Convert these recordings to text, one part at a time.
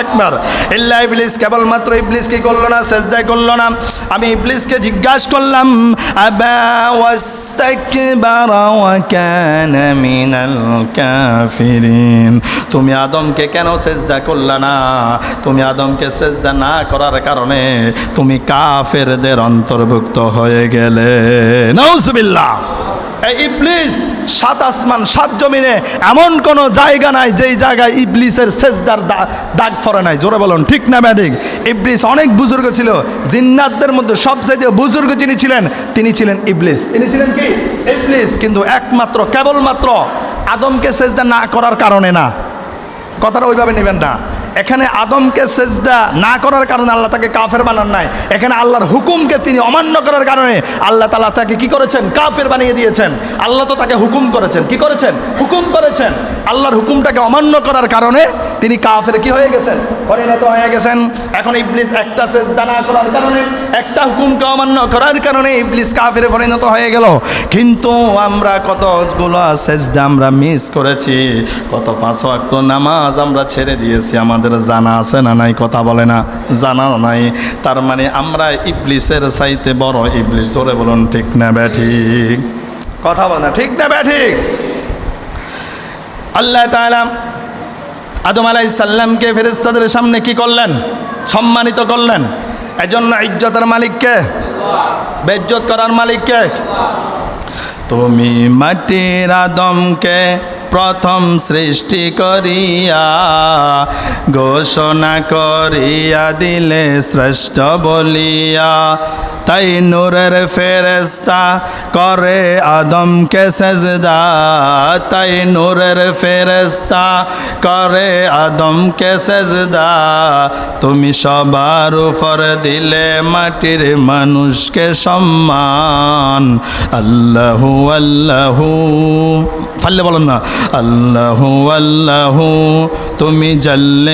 আকবার। ইল্লা ইবলিস কেবলমাত্র ইবলিস কি করল না, সেজদায় করল না। আমি ইবলিসকে জিজ্ঞাসা করলাম, আবা ওয়াস্তাকবারা ওয়া কানা মিনাল কাফিরিন। তুমি আদমকে কেন সেজদা করলা না? তুমি আদমকে সেজদা না করার কারণে তুমি কাফেরদের অন্তর্ভুক্ত হয়ে গেলে। নাউজুবিল্লাহ। এই ইবলিস সাত আসমান, সাত জমিনে এমন কোন জায়গা নাই যেই জায়গায় ইবলিসের সেজদার দাগ ফরে নাই। জোরে বলুন, ঠিক না ব্যাধিক ইবলিস অনেক বুজুর্গ ছিল, জিন্নাতদের মধ্যে সবচেয়ে বুজুর্গ যিনি ছিলেন, তিনি ছিলেন ইবলিস। তিনি ছিলেন কি? ইবলিস। কিন্তু একমাত্র, কেবলমাত্র আদমকে সেজদা না করার কারণে না। কথাটা ওইভাবে নেবেন না। এখানে আদমকে সেজদা না করার কারণে আল্লাহ তাকে কাফের বানান নাই। এখানে আল্লাহর হুকুমকে তিনি অমান্য করার কারণে আল্লাহ তালা তাকে কি করেছেন? কাফের বানিয়ে দিয়েছেন। আল্লাহ তো তাকে হুকুম করেছেন। কি করেছেন? হুকুম করেছেন। আল্লাহর হুকুমটাকে অমান্য করার কারণে তিনি কাফের কি হয়ে গেছেন? পরিণত হয়ে গেছেন। এখন ইবলিস একটা সেজদা না করার কারণে, একটা হুকুমকে অমান্য করার কারণে ইবলিস কাফের পরিণত হয়ে গেল। কিন্তু আমরা কতগুলো সেজদা আমরা মিস করেছি, কত পাঁচ নামাজ আমরা ছেড়ে দিয়েছি আমাদের জানা আছে না নাই কথা বলে না? জানা নাই। তার মানে আমরা ইবলিসের চাইতে বড় ইবলিস, জোরে বলুন, ঠিক না ব্যাঠিক কথা বলে না, ঠিক না ব্যাঠিক আল্লাহ তাআলা আদম আলাই সাল্লামকে ফেরেস্তাদের সামনে কি করলেন? সম্মানিত করলেন। এজন্য ইজ্জতের মালিককে, বেজ্জত করার মালিককে। তুমি মাটির আদমকে প্রথম সৃষ্টি করিয়া ঘোষণা করিয়া দিলে শ্রেষ্ঠ বলিয়া, তাই নূরের ফেরেস্তা করে আদমকে সেজদা। তাই নূরের ফেরেস্তা করে আদমকে সেজদা। তুমি সবার উপর দিলে মাটির মানুষকে সম্মান। আল্লাহু আল্লাহু, ফাল্লে বলেন না। আল্লাহু আল্লাহু, তুমি জাল্লে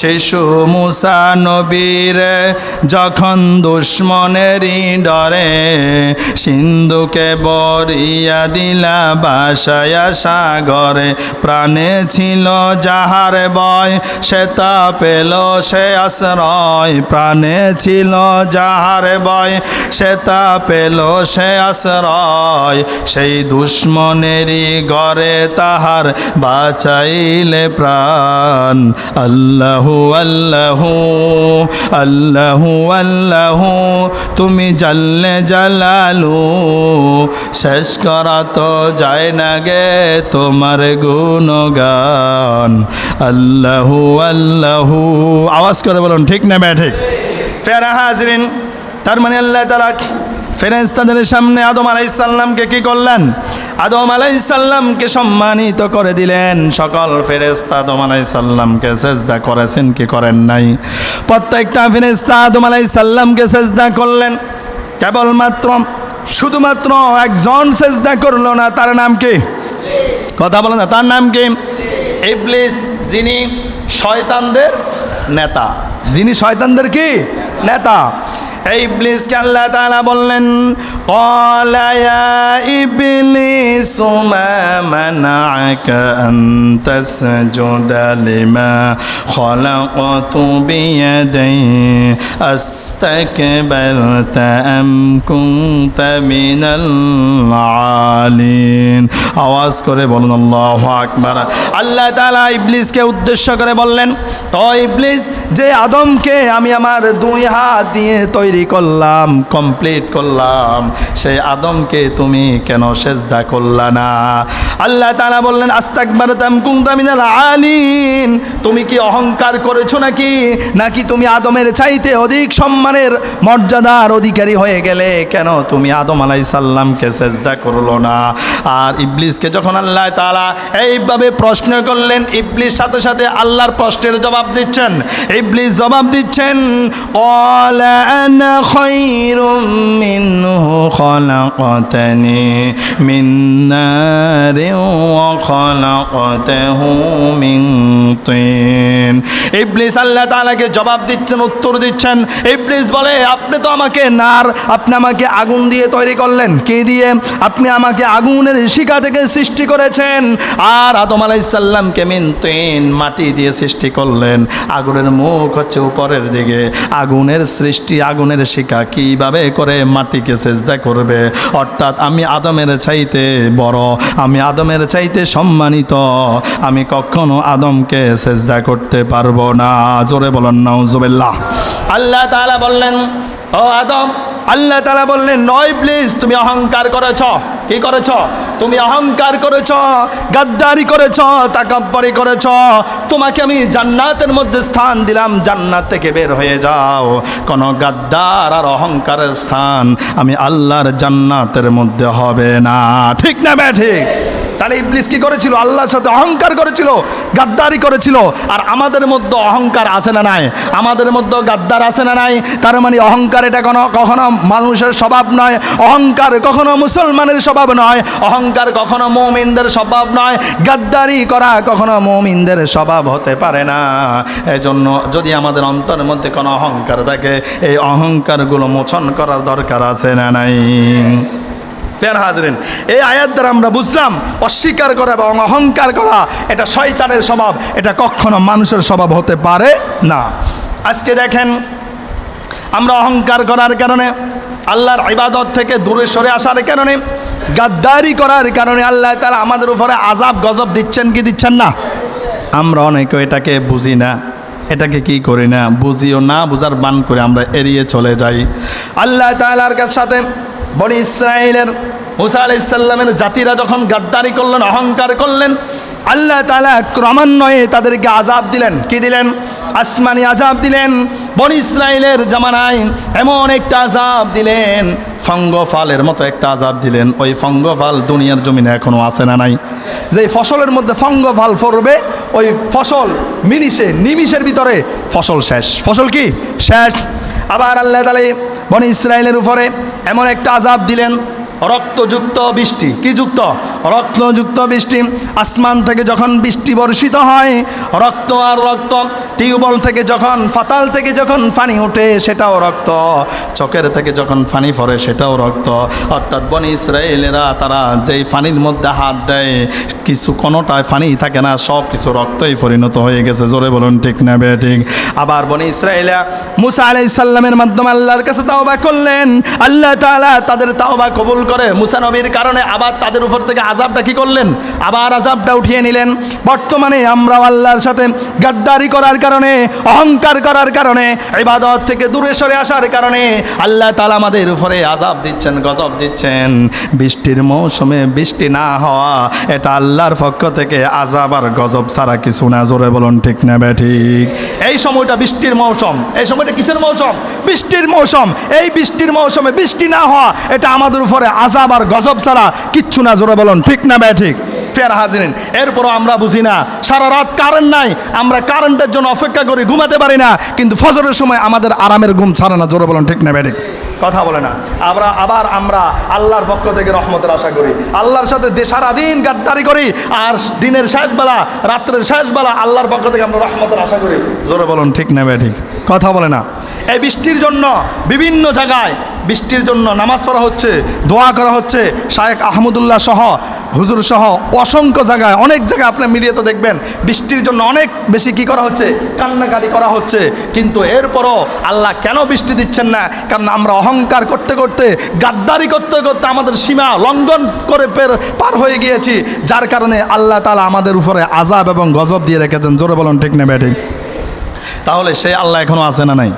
শিশু মুসা নবীর যখন দুশ্মনেরই ডরে, সিন্ধুকে বরিয়া দিলা বাসায়া সাগরে। প্রাণে ছিল যাহার বয় সে তা পেল, সে আশ্রয়। প্রাণে ছিল যাহার বয় সে তা পেল, সে আশ্রয়। সেই দুশ্মনেরই ঘরে তাহার বাঁচাইলে প্রাণ। আল্লাহু আল্লাহু আল্লাহু আল্লাহু তুমি জাল্লে জালালু। শেষ করা তো যায় না গে তোমার গুণগান। আল্লাহু আল্লাহু, আওয়াজ করে বলুন, ঠিক না ব্যা ঠিক? ফেরা হাজরিন, তার মানে আল্লাহ তারা ফেরেস্তাদের সামনে আদম আলাইসাল্লামকে কি করলেন? আদম আলাইসাল্লামকে সম্মানিত করে দিলেন। সকল ফেরেস্তা আদম আলাইসাল্লামকে সেজদা করেছেন, কি করেন নাই? প্রত্যেকটা ফেরেস্তা আদম আলাইসাল্লামকে সেজদা করলেন। কেবলমাত্র, শুধুমাত্র একজন সেজদা করল না, তার নাম কি? কথা বলেন না, তার নাম কি? ইবলিস, যিনি শয়তানদের নেতা। যিনি শয়তানদের কি? নেতা। এই আল্লাহ বললেন মিনাল আওয়াজ করে বলুন, আল্লাহু আকবার। আল্লাহ তাআলা ইবলিসকে উদ্দেশ্য করে বললেন তো ইবলিস, যে আদমকে আমি আমার দুই হাত দিয়ে তৈরি করলাম কমপ্লিট করলাম। সেই আদমকে তুমি কেন সেজদা করলা না? আল্লাহ তালা বললেন আস্তাকবার তামকুন্দামিনাল আলিন। তুমি কি অহংকার করেছ নাকি? নাকি তুমি আদমের চাইতে অধিক সম্মানের মর্যাদার অধিকারী হয়ে গেলে? কেন তুমি আদম আলাই সাল্লামকে চেষ্টা করল না? আর ইবলিসকে যখন আল্লাহ তালা এইভাবে প্রশ্ন করলেন, ইবলিস সাথে সাথে আল্লাহর প্রশ্নের জবাব দিচ্ছেন। ইবলিস জবাব দিচ্ছেন মিন أنا خير منه خلقتني من نار وخلقته من طين ইবলিস আল্লাহ তাআলাকে জবাব দিচ্ছেন উত্তর দিচ্ছেন ইবলিস বলে আপনি তো আমাকে নার আপনি আমাকে আগুন দিয়ে তৈরি করলেন কে দিয়ে আপনি আমাকে আগুনের শিকা থেকে সৃষ্টি করেছেন আর আদম আলাইসাল্লামকে মিন তিন মাটি দিয়ে সৃষ্টি করলেন আগুনের মুখ হচ্ছে উপরের দিকে আগুনের সৃষ্টি আগুনের শিকা কিভাবে করে মাটিকে সেজদা করবে অর্থাৎ আমি আদমের চাইতে বড় আমি আদমের চাইতে সম্মানিত। আমি কখনো আদমকে সেজদা করতে পারব না। জোরে বলেন না নাউজুবিল্লাহ। আল্লাহ তাআলা বললেন, ও আদম, আল্লাহ তালা বললেন, নয় প্লিজ তুমি অহংকার করেছ। কি করেছ? তুমি অহংকার করেছ, গাদ্দারি করেছ, তাকাব্বরি করেছ। তোমাকে আমি জান্নাতের মধ্যে স্থান দিলাম, জান্নাত থেকে বের হয়ে যাও। কোন গাদ্দার আর অহংকারের স্থান আমি আল্লাহর জান্নাতের মধ্যে হবে না। ঠিক না বে ঠিক? তাহলে ইবলিস কি করেছিল? আল্লাহর সাথে অহংকার করেছিল, গাদ্দারি করেছিল। আর আমাদের মধ্যে অহংকার আছে না নাই? আমাদের মধ্যে গাদ্দার আছে না নাই? তার মানে অহংকার এটা কোনো কখনো মানুষের স্বভাব নয়। অহংকার কখনো মুসলমানের স্বভাব নয়। অহংকার কখনো মৌমিনদের স্বভাব নয়। গাদ্দারি করা কখনো মৌমিনদের স্বভাব হতে পারে না। এজন্য যদি আমাদের অন্তরের মধ্যে কোনো অহংকার থাকে, এই অহংকারগুলো মোচন করার দরকার আছে না নাই? ফের হাজরেন, এই আয়াত দ্বারা আমরা বুঝলাম অস্বীকার করা এবং অহংকার করা এটা শয়তানের স্বভাব, এটা কখনো মানুষের স্বভাব হতে পারে না। আজকে দেখেন, আমরা অহংকার করার কারণে, আল্লাহর ইবাদত থেকে দূরে সরে আসার কারণে, গাদ্দারি করার কারণে আল্লাহ তালা আমাদের উপরে আজাব গজব দিচ্ছেন কি দিচ্ছেন না? আমরা অনেকে এটাকে বুঝি না, এটাকে কি করি না, বুঝিও না, বুঝার বান করে আমরা এড়িয়ে চলে যাই। আল্লাহ তালার সাথে বনি ইসরায়েলের মুসা আলাইসাল্লামের জাতিরা যখন গাদ্দারি করলেন, অহংকার করলেন, আল্লাহ তালা ক্রমান্বয়ে তাদেরকে আজাব দিলেন। কি দিলেন? আসমানি আজাব দিলেন। বনি ইসরায়েলের জামানায় এমন একটা আজাব দিলেন, ফঙ্গফালের মতো একটা আজাব দিলেন। ওই ফঙ্গফাল দুনিয়ার জমিনে এখনও আসে না নাই? যে ফসলের মধ্যে ফঙ্গফাল পড়বে, ওই ফসল মিনিশে নিমিষের ভিতরে ফসল শেষ। ফসল কি? শেষ। আবার আল্লাহ তালে বনি ইসরায়েলের উপরে এমন একটা আজাব দিলেন রক্তযুক্ত বৃষ্টি। কি যুক্ত? রক্তযুক্ত বৃষ্টি, আসমান থেকে যখন বৃষ্টি বর্ষিত হয়, রক্ত আর রক্ত, টিউবওয়েল থেকে যখন ফাতাল থেকে যখন পানি ওঠে, সেটাও রক্ত। চকের থেকে যখন পানি পড়ে, সেটাও রক্ত। অর্থাৎ বনি ইসরায়েলেরা তারা যেই পানির মধ্যে হাত দেয়, কিছু কোনোটায় পানি থাকে না, সব কিছু রক্তই পরিণত হয়ে গেছে। জোরে বলুন, ঠিক না বে, ঠিক? আবার বনি ইসরায়েলা মুসা আলাই সাল্লামের মাধ্যমে আল্লাহর কাছে তাওবা করলেন। আল্লাহ তাআলা তাদের তাওবা কবুল করে, মুসা নবীর কারণে আবার তাদের উপর থেকে আজাবটা কি করলেন? আবার আজাবটা উঠিয়ে নিলেন। বর্তমানে আমরাও আল্লাহর সাথে গাদ্দারি করার কারণে, অহংকার করার কারণে, ইবাদত থেকে দূরে সরে আসার কারণে আল্লাহ তালা আমাদের উপরে আজাব দিচ্ছেন, গজব দিচ্ছেন। বৃষ্টির মৌসুমে বৃষ্টি না হওয়া, এটা আল্লাহর পক্ষ থেকে আজাব আর গজব ছাড়া কিছু না। জোরে বলুন, ঠিক না বে ঠিক? এই সময়টা বৃষ্টির মৌসুম। এই সময়টা কিসের মৌসুম? বৃষ্টির মৌসুম। এই বৃষ্টির মৌসুমে বৃষ্টি না হওয়া, এটা আমাদের উপরে আজাব আর গজব ছাড়া কিচ্ছু না। জোরে বলুন ঠিক না বে ঠিক? ফের হাজিরিন এরপরও আমরা বুঝি না, সারা রাত কারেন্ট নাই, আমরা কারেন্টের জন্য অপেক্ষা করি, ঘুমাতে পারি না, কিন্তু ফজরের সময় আমাদের আরামের ঘুম ছাড়ে না, জোরে বলুন, ঠিক না ব্যাঠিক কথা বলে না। আমরা আবার আমরা আল্লাহর পক্ষ থেকে রহমতের আশা করি, আল্লাহর সাথে সারাদিন গাদ্দারি করি, আর দিনের শেষ বেলা, রাত্রের শেষ বেলা আল্লাহর পক্ষ থেকে আমরা রহমতের আশা করি। জোরে বলুন, ঠিক না ব্যাঠিক কথা বলে না। এই বৃষ্টির জন্য বিভিন্ন জায়গায় বৃষ্টির জন্য নামাজ পড়া হচ্ছে, দোয়া করা হচ্ছে। শায়েক আহমদুল্লাহ সহ, হুজুর সহ অসংখ্য জায়গায়, অনেক জায়গায় আপনার মিডিয়াতে দেখবেন, বৃষ্টির জন্য অনেক বেশি কি করা হচ্ছে, কান্নাকাটি করা হচ্ছে। কিন্তু এরপরও আল্লাহ কেন বৃষ্টি দিচ্ছেন না? কারণ আমরা অহংকার করতে করতে, গাদ্দারি করতে করতে আমাদের সীমা লঙ্ঘন করে পের, পার হয়ে গিয়েছি। যার কারণে আল্লাহ তালা আমাদের উপরে আজাব এবং গজব দিয়ে রেখেছেন। জোরে বলুন, ঠিক না ব্যাঠিক তাহলে সে আল্লাহ এখনও আছে না নাই?